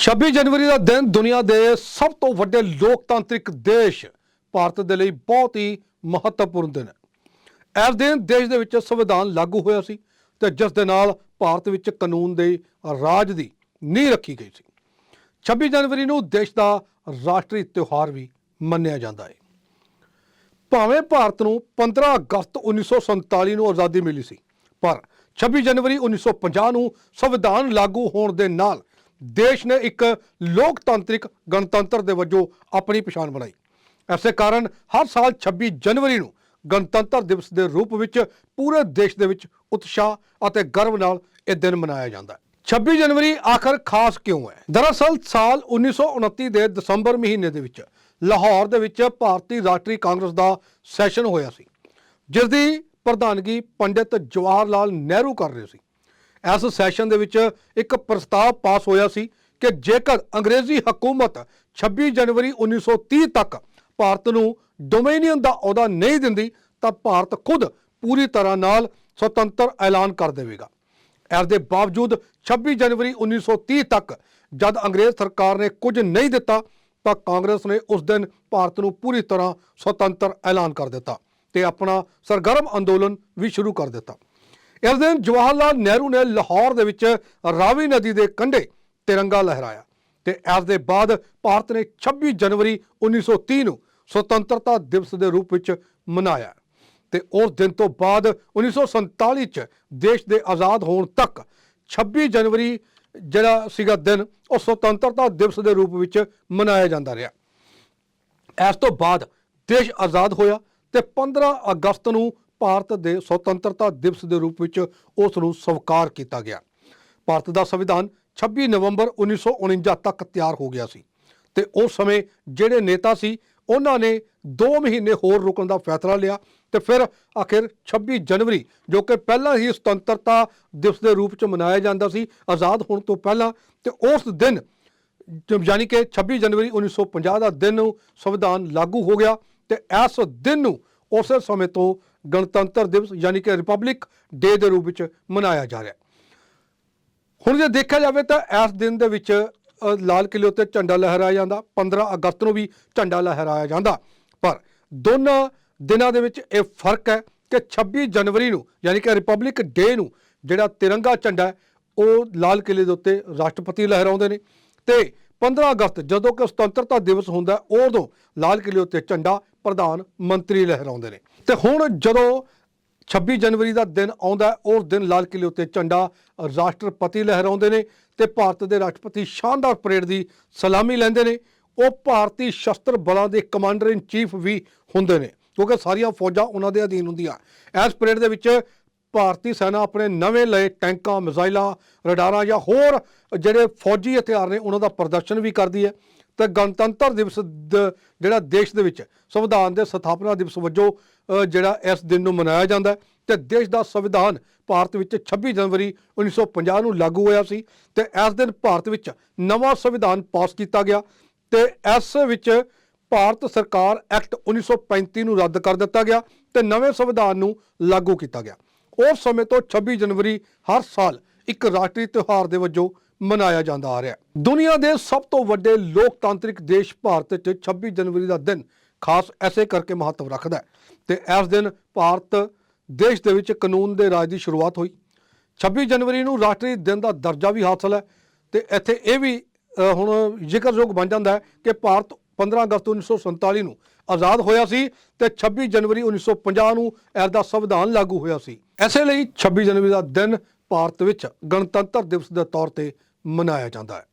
26 ਜਨਵਰੀ ਦਾ ਦਿਨ ਦੁਨੀਆ ਦੇ ਸਭ ਤੋਂ ਵੱਡੇ ਲੋਕਤਾਂਤਰਿਕ ਦੇਸ਼ ਭਾਰਤ ਦੇ ਲਈ ਬਹੁਤ ਹੀ ਮਹੱਤਵਪੂਰਨ ਦਿਨ ਹੈ। ਇਸ ਦਿਨ ਦੇਸ਼ ਦੇ ਵਿੱਚ ਸੰਵਿਧਾਨ ਲਾਗੂ ਹੋਇਆ ਸੀ ਤੇ ਜਿਸ ਦੇ ਨਾਲ ਭਾਰਤ ਵਿੱਚ ਕਾਨੂੰਨ ਦੇ ਰਾਜ ਦੀ ਨੀਂਹ ਰੱਖੀ ਗਈ ਸੀ। 26 ਜਨਵਰੀ ਨੂੰ ਦੇਸ਼ ਦਾ ਰਾਸ਼ਟਰੀ ਤਿਉਹਾਰ ਵੀ ਮੰਨਿਆ ਜਾਂਦਾ ਹੈ। ਭਾਵੇਂ ਭਾਰਤ ਨੂੰ 15 ਅਗਸਤ 1947 ਨੂੰ ਆਜ਼ਾਦੀ ਮਿਲੀ ਸੀ, ਪਰ 26 ਜਨਵਰੀ 1950 ਨੂੰ ਸੰਵਿਧਾਨ ਲਾਗੂ ਹੋਣ ਦੇ ਨਾਲ ਦੇਸ਼ ਨੇ ਇੱਕ ਲੋਕਤਾਂਤਰਿਕ ਗਣਤੰਤਰ ਦੇ ਵਜੋਂ ਆਪਣੀ ਪਛਾਣ ਬਣਾਈ। ਐਸੇ ਕਾਰਨ ਹਰ ਸਾਲ 26 ਜਨਵਰੀ ਨੂੰ ਗਣਤੰਤਰ ਦਿਵਸ ਦੇ ਰੂਪ ਵਿੱਚ ਪੂਰੇ ਦੇਸ਼ ਦੇ ਵਿੱਚ ਉਤਸ਼ਾਹ ਅਤੇ ਗਰਵ ਨਾਲ ਇਹ ਦਿਨ ਮਨਾਇਆ ਜਾਂਦਾ ਹੈ। 26 ਜਨਵਰੀ ਆਖਰ ਖਾਸ ਕਿਉਂ ਹੈ? ਦਰਅਸਲ ਸਾਲ 1929 ਦੇ ਦਸੰਬਰ ਮਹੀਨੇ ਦੇ ਵਿੱਚ ਲਾਹੌਰ ਦੇ ਵਿੱਚ ਭਾਰਤੀ ਰਾਸ਼ਟਰੀ ਕਾਂਗਰਸ ਦਾ ਸੈਸ਼ਨ ਹੋਇਆ ਸੀ, ਜਿਸ ਦੀ ਪ੍ਰਧਾਨਗੀ ਪੰਡਿਤ ਜਵਾਹਰ ਲਾਲ ਨਹਿਰੂ ਕਰ ਰਹੇ ਸੀ। ਇਸ ਸੈਸ਼ਨ ਦੇ ਵਿੱਚ ਇੱਕ ਪ੍ਰਸਤਾਵ ਪਾਸ ਹੋਇਆ ਸੀ ਕਿ ਜੇਕਰ ਅੰਗਰੇਜ਼ੀ ਹਕੂਮਤ 26 ਜਨਵਰੀ 1930 ਤੱਕ ਭਾਰਤ ਨੂੰ ਡੋਮੇਨੀਅਨ ਦਾ ਅਹੁਦਾ ਨਹੀਂ ਦਿੰਦੀ, ਤਾਂ ਭਾਰਤ ਖੁਦ ਪੂਰੀ ਤਰ੍ਹਾਂ ਨਾਲ ਸੁਤੰਤਰ ਐਲਾਨ ਕਰ ਦੇਵੇਗਾ। ਇਸ ਦੇ ਬਾਵਜੂਦ 26 ਜਨਵਰੀ 1930 ਤੱਕ ਜਦ ਅੰਗਰੇਜ਼ ਸਰਕਾਰ ਨੇ ਕੁਝ ਨਹੀਂ ਦਿੱਤਾ, ਤਾਂ ਕਾਂਗਰਸ ਨੇ ਉਸ ਦਿਨ ਭਾਰਤ ਨੂੰ ਪੂਰੀ ਤਰ੍ਹਾਂ ਸੁਤੰਤਰ ਐਲਾਨ ਕਰ ਦਿੱਤਾ ਤੇ ਆਪਣਾ ਸਰਗਰਮ ਅੰਦੋਲਨ ਵੀ ਸ਼ੁਰੂ ਕਰ ਦਿੱਤਾ। ਇਸ ਦਿਨ ਜਵਾਹਰ ਲਾਲ ਨਹਿਰੂ ਨੇ ਲਾਹੌਰ ਦੇ ਵਿੱਚ ਰਾਵੀ ਨਦੀ ਦੇ ਕੰਢੇ ਤਿਰੰਗਾ ਲਹਿਰਾਇਆ ਤੇ ਇਸ ਦੇ ਬਾਅਦ ਭਾਰਤ ਨੇ 26 ਜਨਵਰੀ 1930 ਨੂੰ ਸੁਤੰਤਰਤਾ ਦਿਵਸ ਦੇ ਰੂਪ ਵਿੱਚ ਮਨਾਇਆ ਤੇ ਉਸ ਦਿਨ ਤੋਂ ਬਾਅਦ 1947 ਚ ਦੇਸ਼ ਦੇ ਆਜ਼ਾਦ ਹੋਣ ਤੱਕ 26 ਜਨਵਰੀ ਜਿਹੜਾ ਸੀਗਾ ਦਿਨ, ਉਹ ਸੁਤੰਤਰਤਾ ਦਿਵਸ ਦੇ ਰੂਪ ਵਿੱਚ ਮਨਾਇਆ ਜਾਂਦਾ ਰਿਹਾ। ਇਸ ਤੋਂ ਬਾਅਦ ਦੇਸ਼ ਆਜ਼ਾਦ ਹੋਇਆ ਤੇ 15 ਅਗਸਤ ਨੂੰ ਭਾਰਤ ਦੇ ਸੁਤੰਤਰਤਾ ਦਿਵਸ ਦੇ ਰੂਪ ਵਿੱਚ ਉਸ ਨੂੰ ਸਵੀਕਾਰ ਕੀਤਾ ਗਿਆ। ਭਾਰਤ ਦਾ ਸੰਵਿਧਾਨ 26 ਨਵੰਬਰ 1949 ਤੱਕ ਤਿਆਰ ਹੋ ਗਿਆ ਸੀ ਤੇ ਉਸ ਸਮੇਂ ਜਿਹੜੇ ਨੇਤਾ ਸੀ, ਉਹਨਾਂ ਨੇ 2 ਮਹੀਨੇ ਹੋਰ ਰੁਕਣ ਦਾ ਫੈਸਲਾ ਲਿਆ ਤੇ ਫਿਰ ਆਖਿਰ 26 ਜਨਵਰੀ, ਜੋ ਕਿ ਪਹਿਲਾਂ ਹੀ ਸੁਤੰਤਰਤਾ ਦਿਵਸ ਦੇ ਰੂਪ ਚ ਮਨਾਇਆ ਜਾਂਦਾ ਸੀ, ਆਜ਼ਾਦ ਹੋਣ ਤੋਂ ਪਹਿਲਾਂ ਤੇ ਉਸ ਦਿਨ ਜ- ਯਾਨੀ ਕਿ 26 ਜਨਵਰੀ 1950 ਦਾ ਦਿਨ ਨੂੰ ਸੰਵਿਧਾਨ ਲਾਗੂ ਹੋ ਗਿਆ ਤੇ ਇਸ ਦਿਨ ਨੂੰ ਉਸੇ ਸਮੇਂ ਤੋਂ ਗਣਤੰਤਰ ਦਿਵਸ ਯਾਨੀ ਕਿ ਰਿਪਬਲਿਕ ਡੇ ਦੇ ਰੂਪ ਵਿੱਚ ਮਨਾਇਆ ਜਾ ਰਿਹਾ ਹੁਣ ਜੇ ਦੇਖਿਆ ਜਾਵੇ ਤਾਂ ਇਸ ਦਿਨ ਦੇ ਵਿੱਚ ਲਾਲ ਕਿਲੇ ਉੱਤੇ ਝੰਡਾ ਲਹਿਰਾਇਆ ਜਾਂਦਾ 15 ਅਗਸਤ ਨੂੰ ਵੀ ਝੰਡਾ ਲਹਿਰਾਇਆ ਜਾਂਦਾ। ਪਰ ਦੋਨਾਂ ਦਿਨਾਂ ਦੇ ਵਿੱਚ ਇਹ ਫ਼ਰਕ ਹੈ ਕਿ 26 ਜਨਵਰੀ ਨੂੰ ਯਾਨੀ ਕਿ ਰਿਪਬਲਿਕ ਡੇ ਨੂੰ ਜਿਹੜਾ ਤਿਰੰਗਾ ਝੰਡਾ ਉਹ ਲਾਲ ਕਿਲੇ ਦੇ ਉੱਤੇ ਰਾਸ਼ਟਰਪਤੀ ਲਹਿਰਾਉਂਦੇ ਨੇ ਤੇ 15 ਅਗਸਤ, ਜਦੋਂ ਕਿ ਸੁਤੰਤਰਤਾ ਦਿਵਸ ਹੁੰਦਾ ਉਦੋਂ ਲਾਲ ਕਿਲੇ ਉੱਤੇ ਝੰਡਾ ਪ੍ਰਧਾਨ ਮੰਤਰੀ ਲਹਿਰਾਉਂਦੇ ਨੇ। ਤੇ ਹੁਣ ਜਦੋਂ 26 ਜਨਵਰੀ ਦਾ ਦਿਨ ਆਉਂਦਾ ਉਸ ਦਿਨ ਲਾਲ ਕਿਲੇ ਉੱਤੇ ਝੰਡਾ ਰਾਸ਼ਟਰਪਤੀ ਲਹਿਰਾਉਂਦੇ ਨੇ ਤੇ ਭਾਰਤ ਦੇ ਰਾਸ਼ਟਰਪਤੀ ਸ਼ਾਨਦਾਰ ਪਰੇਡ ਦੀ ਸਲਾਮੀ ਲੈਂਦੇ ਨੇ। ਉਹ ਭਾਰਤੀ ਸ਼ਸਤਰ ਬਲਾਂ ਦੇ ਕਮਾਂਡਰ ਇਨ ਚੀਫ ਵੀ ਹੁੰਦੇ ਨੇ, ਕਿਉਂਕਿ ਸਾਰੀਆਂ ਫੌਜਾਂ ਉਹਨਾਂ ਦੇ ਅਧੀਨ ਹੁੰਦੀਆਂ। ਇਸ ਪਰੇਡ ਦੇ ਵਿੱਚ ਭਾਰਤੀ ਸੈਨਾ ਆਪਣੇ ਨਵੇਂ ਲਏ ਟੈਂਕਾਂ, ਮਿਜ਼ਾਈਲਾਂ, ਰਡਾਰਾਂ ਜਾਂ ਹੋਰ ਜਿਹੜੇ ਫੌਜੀ ਹਥਿਆਰ ਨੇ, ਉਹਨਾਂ ਦਾ ਪ੍ਰਦਰਸ਼ਨ ਵੀ ਕਰਦੀ ਹੈ। ਤੇ ਗਣਤੰਤਰ ਦਿਵਸ ਦ- ਜਿਹੜਾ ਦੇਸ਼ ਦੇ ਵਿੱਚ ਸੰਵਿਧਾਨ ਦੇ ਸਥਾਪਨਾ ਦਿਵਸ ਵਜੋਂ ਜਿਹੜਾ ਇਸ ਦਿਨ ਨੂੰ ਮਨਾਇਆ ਜਾਂਦਾ ਹੈ। ਤੇ ਦੇਸ਼ ਦਾ ਸੰਵਿਧਾਨ ਭਾਰਤ ਵਿੱਚ 26 ਜਨਵਰੀ 1950 ਨੂੰ ਲਾਗੂ ਹੋਇਆ ਸੀ ਤੇ ਇਸ ਦਿਨ ਭਾਰਤ ਵਿੱਚ ਨਵਾਂ ਸੰਵਿਧਾਨ ਪਾਸ ਕੀਤਾ ਗਿਆ। ਤੇ ਇਸ ਵਿੱਚ ਭਾਰਤ ਸਰਕਾਰ ਐਕਟ 1935 ਨੂੰ ਰੱਦ ਕਰ ਦਿੱਤਾ ਗਿਆ ਤੇ ਨਵੇਂ ਸੰਵਿਧਾਨ ਨੂੰ ਲਾਗੂ ਕੀਤਾ ਗਿਆ। ਉਸ ਸਮੇਂ ਤੋਂ 26 ਜਨਵਰੀ ਹਰ ਸਾਲ ਇੱਕ ਰਾਸ਼ਟਰੀ ਤਿਉਹਾਰ ਦੇ ਵਜੋਂ ਮਨਾਇਆ ਜਾਂਦਾ ਆ ਰਿਹਾ ਹੈ। ਦੁਨੀਆ ਦੇ ਸਭ ਤੋਂ ਵੱਡੇ ਲੋਕਤਾਂਤਰਿਕ ਦੇਸ਼ ਭਾਰਤ 'ਚ 26 ਜਨਵਰੀ ਦਾ ਦਿਨ ਖਾਸ ਐਸੇ ਕਰਕੇ ਮਹੱਤਵ ਰੱਖਦਾ ਹੈ ਤੇ ਇਸ ਦਿਨ ਭਾਰਤ ਦੇਸ਼ ਦੇ ਵਿੱਚ ਕਾਨੂੰਨ ਦੇ ਰਾਜ ਦੀ ਸ਼ੁਰੂਆਤ ਹੋਈ। 26 ਜਨਵਰੀ ਨੂੰ ਰਾਸ਼ਟਰੀ ਦਿਨ ਦਾ ਦਰਜਾ ਵੀ ਹਾਸਲ ਹੈ ਤੇ ਇੱਥੇ ਇਹ ਵੀ ਹੁਣ ਜ਼ਿਕਰਯੋਗ ਬਣ ਜਾਂਦਾ ਹੈ ਕਿ ਭਾਰਤ 15 ਅਗਸਤ 1947 ਨੂੰ ਆਜ਼ਾਦ ਹੋਇਆ ਸੀ ਤੇ 26 ਜਨਵਰੀ 1950 ਨੂੰ ਇਸ ਦਾ ਸੰਵਿਧਾਨ ਲਾਗੂ ਹੋਇਆ ਸੀ। ਐਸੇ ਲਈ 26 ਜਨਵਰੀ ਦਾ ਦਿਨ ਭਾਰਤ ਵਿੱਚ ਗਣਤੰਤਰ ਦਿਵਸ ਦੇ ਤੌਰ ਤੇ ਮਨਾਇਆ ਜਾਂਦਾ ਹੈ।